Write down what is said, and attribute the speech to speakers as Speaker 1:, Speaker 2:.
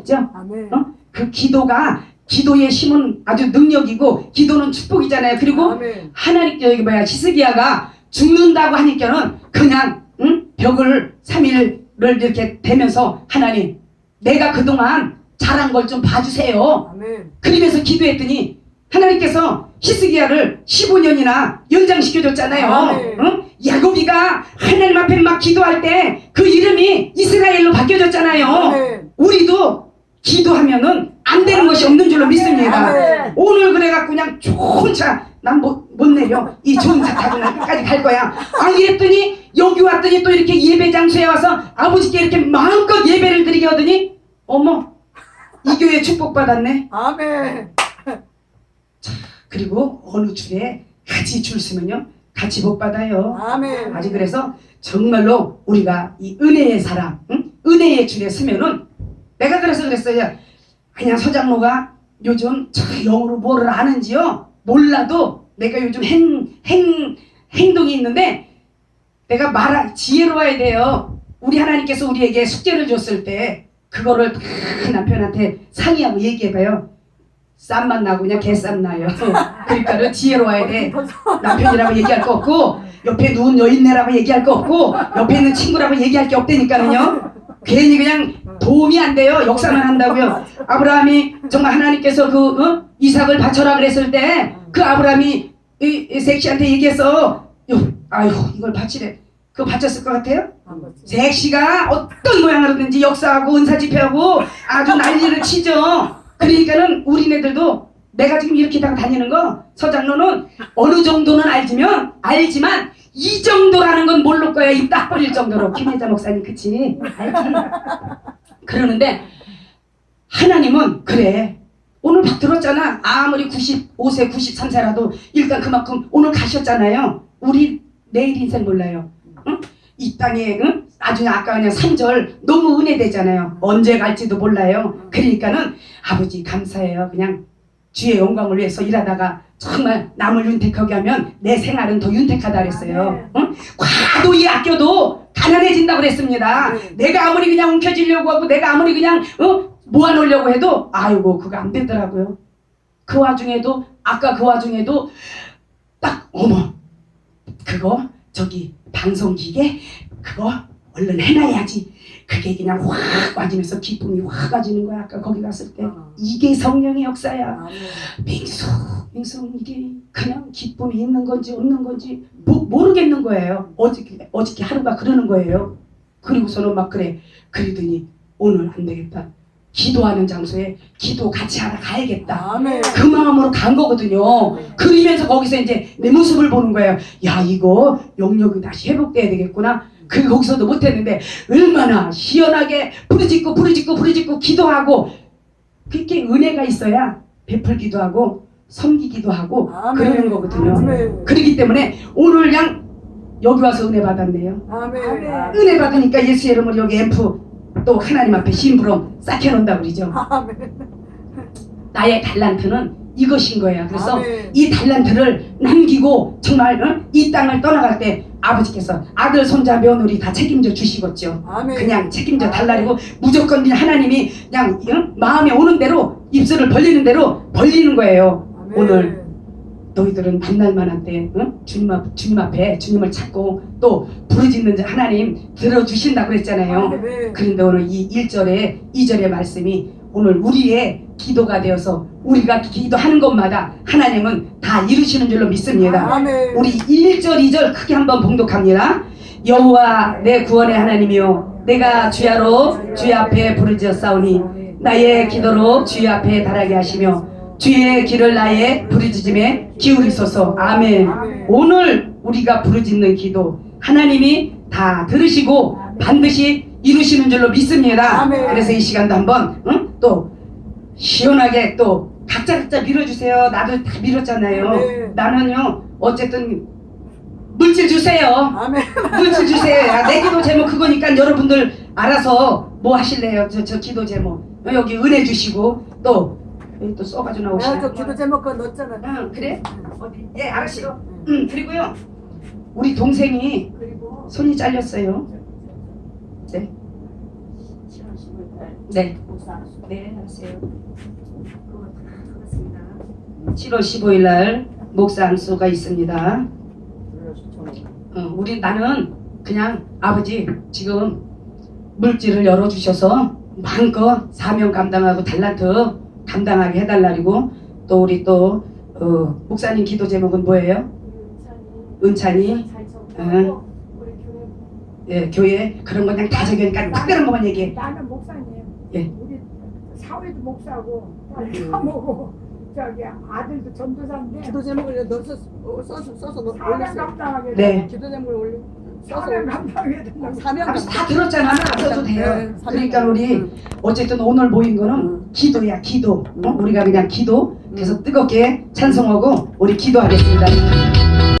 Speaker 1: 기도하셨죠?
Speaker 2: 아멘.
Speaker 1: 어? 그 기도가 기도의 힘은 아주 능력이고 기도는 축복이잖아요. 그리고
Speaker 2: 아멘.
Speaker 1: 하나님 여기 뭐야 히스기야가 죽는다고 하니까는 그냥 응? 벽을 3일을 이렇게 대면서 하나님 내가 그동안 잘한 걸 좀 봐주세요.
Speaker 2: 아멘.
Speaker 1: 그러면서 기도했더니 하나님께서 히스기야를 15년이나 연장시켜줬잖아요.
Speaker 2: 아멘.
Speaker 1: 응? 야곱이가 하나님 앞에 막 기도할 때 그 이름이 이스라엘로 바뀌어졌잖아요.
Speaker 2: 아멘.
Speaker 1: 우리도 기도하면은 안 되는 것이 없는 줄로 믿습니다. 오늘 그래갖고 그냥 좋은 차, 난 못, 못 내려. 이 좋은 차 타고 난 끝까지 갈 거야. 아, 이랬더니, 여기 왔더니 또 이렇게 예배 장소에 와서 아버지께 이렇게 마음껏 예배를 드리게 하더니, 어머, 이 교회 축복받았네.
Speaker 2: 아멘.
Speaker 1: 그리고 어느 줄에 같이 줄 서면요, 같이 복 받아요.
Speaker 2: 아멘.
Speaker 1: 아주 그래서 정말로 우리가 이 은혜의 사람, 응? 은혜의 줄에 서면은 내가 그래서 그랬어요. 그냥 서장로가 요즘 저 영어로 뭐를 아는지요? 몰라도 내가 요즘 행, 행, 행동이 있는데 내가 말하, 지혜로워야 돼요. 우리 하나님께서 우리에게 숙제를 줬을 때 그거를 다 남편한테 상의하고 얘기해봐요. 쌈만 나고 그냥 개쌈 나요. 그러니까는 지혜로워야 돼. 남편이라고 얘기할 거 없고 옆에 누운 여인네라고 얘기할 거 없고 옆에 있는 친구라고 얘기할 게 없다니까는요. 괜히 그냥 도움이 안 돼요. 역사만 한다고요. 아브라함이 정말 하나님께서 그 어? 이삭을 바쳐라 그랬을 때 그 아브라함이 이, 이 섹시한테 얘기해서 요, 아유 이걸 바치래. 그거 바쳤을 것 같아요? 섹시가 어떤 모양으로든지 역사하고 은사 집회하고 아주 난리를 치죠. 그러니까는 우리네들도 내가 지금 이렇게 다 다니는 거 서장로는 어느 정도는 알지만 알지만 이 정도라는 건 모를 거야 입딱 벌릴 정도로 김혜자 목사님 그치 알지 그러는데 하나님은 그래 오늘 막 들었잖아 아무리 95세 93세라도 일단 그만큼 오늘 가셨잖아요 우리 내일 인생 몰라요 응? 이 땅에 응? 나중에 아까 그냥 3절 너무 은혜되잖아요 언제 갈지도 몰라요 그러니까는 아버지 감사해요 그냥 주의 영광을 위해서 일하다가 정말 남을 윤택하게 하면 내 생활은 더 윤택하다 그랬어요. 응? 과도히 아껴도 가난해진다고 그랬습니다.
Speaker 2: 네.
Speaker 1: 내가 아무리 그냥 움켜쥐려고 하고 내가 아무리 그냥 어? 모아놓으려고 해도 아이고 그거 안 되더라고요. 그 와중에도 아까 그 와중에도 딱 어머 그거 저기 방송기계 그거 얼른 해놔야지. 그게 그냥 확 와지면서 기쁨이 확 와지는 거야. 아까 거기 갔을 때
Speaker 2: 어.
Speaker 1: 이게 성령의 역사야. 맹수, 맹수 이게 그냥 기쁨이 있는 건지 없는 건지 모, 모르겠는 거예요. 어저께 어저께 하루가 그러는 거예요. 그리고서는 막 그래. 그러더니 오늘 안 되겠다. 기도하는 장소에 기도 같이 하러 가야겠다.
Speaker 2: 아멘.
Speaker 1: 그 마음으로 간 거거든요. 그러면서 거기서 이제 내 모습을 보는 거예요. 야 이거 영역이 다시 회복돼야 되겠구나. 그 거기서도 못했는데 얼마나 시원하게 부르짖고 부르짖고 부르짖고 기도하고 그렇게 은혜가 있어야 베풀기도 하고 섬기기도 하고
Speaker 2: 아멘.
Speaker 1: 그러는 거거든요.
Speaker 2: 아멘.
Speaker 1: 그렇기 때문에 오늘 그냥 여기 와서 은혜 받았네요.
Speaker 2: 아멘.
Speaker 1: 은혜 받으니까 예수 이름으로 여기 앰프 또 하나님 앞에 심부름 싹 해놓는다 그러죠.
Speaker 2: 아멘.
Speaker 1: 나의 달란트는 이것인 거예요. 그래서
Speaker 2: 아멘.
Speaker 1: 이 달란트를 남기고 정말 어? 이 땅을 떠나갈 때 아버지께서 아들, 손자, 며느리 다 책임져 주시겠죠.
Speaker 2: 아멘.
Speaker 1: 그냥 책임져 달라고 무조건 그냥 하나님이 그냥 어? 마음에 오는 대로 입술을 벌리는 대로 벌리는 거예요.
Speaker 2: 아멘.
Speaker 1: 오늘 너희들은 만날 만한 때 어? 주님, 앞, 주님 앞에 주님을 찾고 또 부르짖는 자 하나님 들어주신다고 그랬잖아요.
Speaker 2: 아멘.
Speaker 1: 그런데 오늘 이 1절에 2절의 말씀이 오늘 우리의 기도가 되어서 우리가 기도하는 것마다 하나님은 다 이루시는 줄로 믿습니다.
Speaker 2: 아멘.
Speaker 1: 우리 1절 2절 크게 한번 봉독합니다. 여호와 내 구원의 하나님이요 내가 주야로 주의 앞에 부르짖었사오니 나의 기도로 주의 앞에 달하게 하시며 주의 길을 나의 부르짖음에 기울이소서 아멘.
Speaker 2: 아멘.
Speaker 1: 오늘 우리가 부르짖는 기도 하나님이 다 들으시고 반드시 이루시는 줄로 믿습니다.
Speaker 2: 아멘.
Speaker 1: 그래서 이 시간도 한번 응? 또 시원하게 또 각자 각자 밀어주세요. 나도 다 밀었잖아요.
Speaker 2: 아멘.
Speaker 1: 나는요 어쨌든 물질 주세요.
Speaker 2: 아멘.
Speaker 1: 물질 주세요. 야, 내 기도 제목 그거니까 여러분들 알아서 뭐 하실래요? 저, 저 기도 제목 여기 은혜 주시고 또 여기 또 써가지고 나오시네.
Speaker 2: 내가 저 기도 제목 거 넣었잖아.
Speaker 1: 응, 그래? 어디? 예, 알았어요.
Speaker 2: 응.
Speaker 1: 응, 그리고요. 우리 동생이
Speaker 2: 그리고
Speaker 1: 손이 잘렸어요. 네. 네.
Speaker 3: 목사수.
Speaker 1: 네, 알았어요.
Speaker 2: 그거 다 하겠습니다.
Speaker 1: 7월 15일 날 목사 안수가 있습니다. 어, 우리 나는 그냥 아버지 지금 물질을 열어주셔서 마음껏 사명 감당하고 달란트 감당하게 해달라고 또 우리 또 어, 목사님 기도 제목은 뭐예요? 은찬이
Speaker 2: 잘
Speaker 1: 응. 예, 교회 그런 거 그냥 다 적으니까 특별한 것만 얘기해.
Speaker 4: 나는 목사님.
Speaker 1: 예.
Speaker 4: 우리 사회도 목사고 사모고 저기 아들도 전도사인데
Speaker 2: 기도 제목을 넣어서 어, 써서 써서 넣-
Speaker 4: 사명
Speaker 2: 올렸어요.
Speaker 4: 감당하게
Speaker 1: 네.
Speaker 2: 기도 제목을 올려 써서
Speaker 4: 사명 감당하게 된다고.
Speaker 2: 사명
Speaker 1: 알았어, 다 들었잖아. 안 써도 돼요.
Speaker 2: 네,
Speaker 1: 그러니까 우리
Speaker 2: 응.
Speaker 1: 어쨌든 오늘 모인 거는
Speaker 2: 응.
Speaker 1: 기도야 기도. 어?
Speaker 2: 응.
Speaker 1: 우리가 그냥 기도. 그래서 뜨겁게 찬송하고 우리 기도하겠습니다.